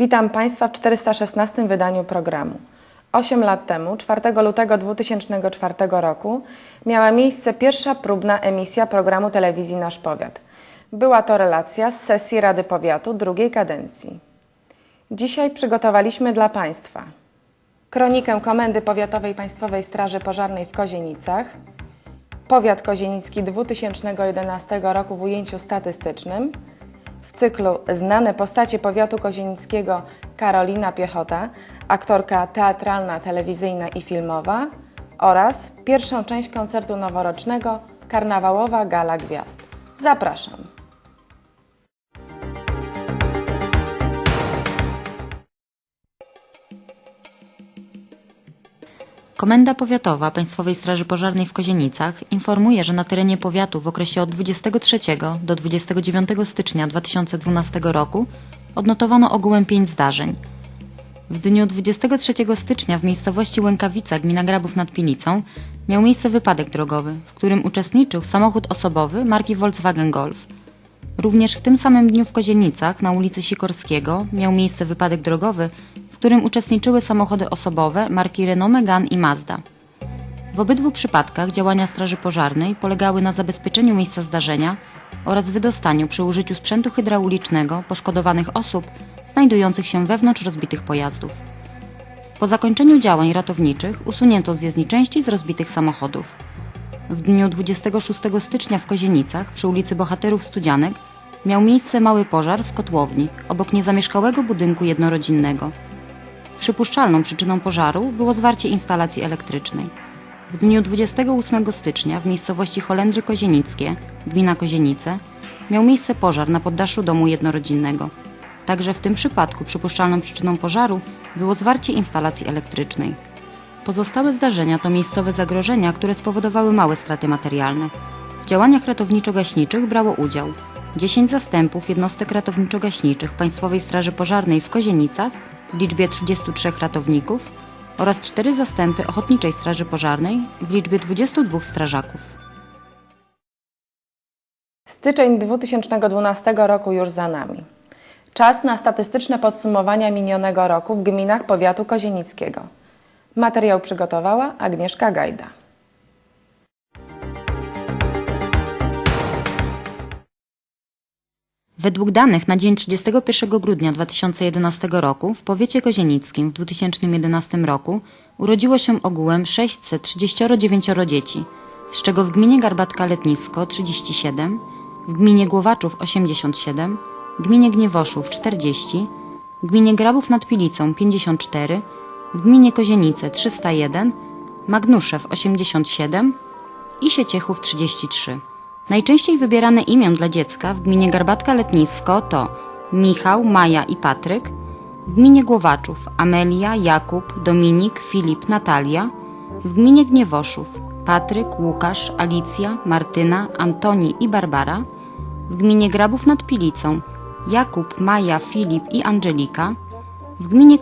Witam Państwa w 416 wydaniu programu. Osiem lat temu, 4 lutego 2004 roku, miała miejsce pierwsza próbna emisja programu telewizji Nasz Powiat. Była to relacja z sesji Rady Powiatu drugiej kadencji. Dzisiaj przygotowaliśmy dla Państwa kronikę Komendy Powiatowej Państwowej Straży Pożarnej w Kozienicach, Powiat Kozienicki 2011 roku w ujęciu statystycznym, cyklu Znane postacie powiatu kozienickiego Karolina Piechota, aktorka teatralna, telewizyjna i filmowa oraz pierwszą część koncertu noworocznego Karnawałowa Gala Gwiazd. Zapraszam. Komenda Powiatowa Państwowej Straży Pożarnej w Kozienicach informuje, że na terenie powiatu w okresie od 23 do 29 stycznia 2012 roku odnotowano ogółem 5 zdarzeń. W dniu 23 stycznia w miejscowości Łękawica, gmina Grabów nad Pilicą, miał miejsce wypadek drogowy, w którym uczestniczył samochód osobowy marki Volkswagen Golf. Również w tym samym dniu w Kozienicach na ulicy Sikorskiego miał miejsce wypadek drogowy, którym uczestniczyły samochody osobowe marki Renault Megane i Mazda. W obydwu przypadkach działania Straży Pożarnej polegały na zabezpieczeniu miejsca zdarzenia oraz wydostaniu przy użyciu sprzętu hydraulicznego poszkodowanych osób znajdujących się wewnątrz rozbitych pojazdów. Po zakończeniu działań ratowniczych usunięto z jezdni części z rozbitych samochodów. W dniu 26 stycznia w Kozienicach przy ulicy Bohaterów Studzianek miał miejsce mały pożar w kotłowni obok niezamieszkałego budynku jednorodzinnego. Przypuszczalną przyczyną pożaru było zwarcie instalacji elektrycznej. W dniu 28 stycznia w miejscowości Holendry Kozienickie, gmina Kozienice, miał miejsce pożar na poddaszu domu jednorodzinnego. Także w tym przypadku przypuszczalną przyczyną pożaru było zwarcie instalacji elektrycznej. Pozostałe zdarzenia to miejscowe zagrożenia, które spowodowały małe straty materialne. W działaniach ratowniczo-gaśniczych brało udział 10 zastępów jednostek ratowniczo-gaśniczych Państwowej Straży Pożarnej w Kozienicach w liczbie 33 ratowników oraz 4 zastępy Ochotniczej Straży Pożarnej w liczbie 22 strażaków. Styczeń 2012 roku już za nami. Czas na statystyczne podsumowania minionego roku w gminach powiatu kozienickiego. Materiał przygotowała Agnieszka Gajda. Według danych na dzień 31 grudnia 2011 roku w powiecie kozienickim w 2011 roku urodziło się ogółem 639 dzieci, z czego w gminie Garbatka Letnisko 37, w gminie Głowaczów 87, w gminie Gniewoszów 40, w gminie Grabów nad Pilicą 54, w gminie Kozienice 301, Magnuszew 87 i Sieciechów 33. Najczęściej wybierane imion dla dziecka w gminie Garbatka Letnisko to Michał, Maja i Patryk, w gminie Głowaczów Amelia, Jakub, Dominik, Filip, Natalia, w gminie Gniewoszów Patryk, Łukasz, Alicja, Martyna, Antoni i Barbara, w gminie Grabów nad Pilicą Jakub, Maja, Filip i Angelika, w gminie